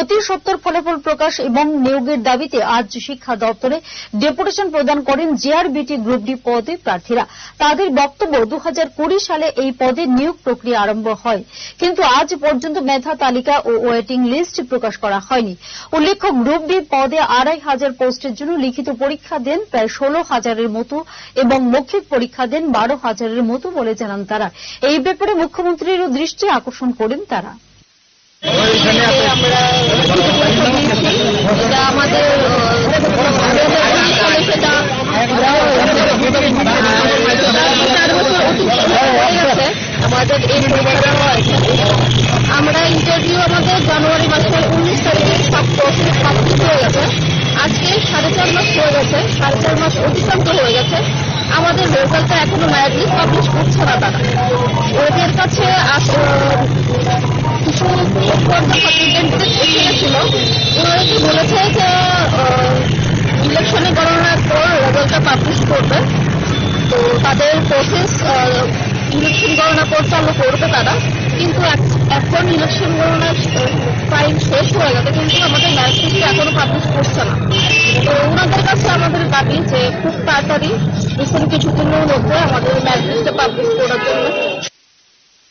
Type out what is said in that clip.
অতি সত্তর ফলাফল প্রকাশ এবং নিয়োগের দাবিতে আজ শিক্ষা দপ্তরে ডেপুটেশন প্রদান করেন জেআরবিটি গ্রুপ ডি পদে প্রার্থীরা। তাদের বক্তব্য দু হাজার কুড়ি সালে এই পদে নিয়োগ প্রক্রিয়া আরম্ভ হয়। কিন্তু আজ পর্যন্ত মেধা তালিকা ও ওয়েটিং লিস্ট প্রকাশ করা হয়নি। উল্লেখ্য গ্রুপ ডি পদে আড়াই হাজার পোস্টের জন্য লিখিত পরীক্ষা দেন প্রায় ষোলো হাজারের মতো এবং মৌখিক পরীক্ষা দেন বারো হাজারের মতো বলে জানান তারা। এই ব্যাপারে মুখ্যমন্ত্রীরও দৃষ্টি আকর্ষণ করেন তারা। চার মাস হয়ে গেছে, সাড়ে চার মাস অতিক্রান্ত হয়ে গেছে। আমাদের রেজাল্টটা এখনও লিস্ট পাবলিশ করছে না তারা। ওদের কাছে কিছু এসেছিল ওনারা কি বলেছে যে ইলেকশনে গণনার পর রেজাল্টটা পাবলিশ করবে। তো তাদের প্রসেস ইলেকশন গণনা পর চালু করবে তারা। কিন্তু এখন ইলেকশন গণনা টাইম শেষ হয়ে গেছে, কিন্তু আমাদের ম্যাচ এখনও পাবলিশ করছে না। দাবি যে খুব তাড়াতাড়ি রিসেন্ট কিছুদিনের মধ্যে আমাদের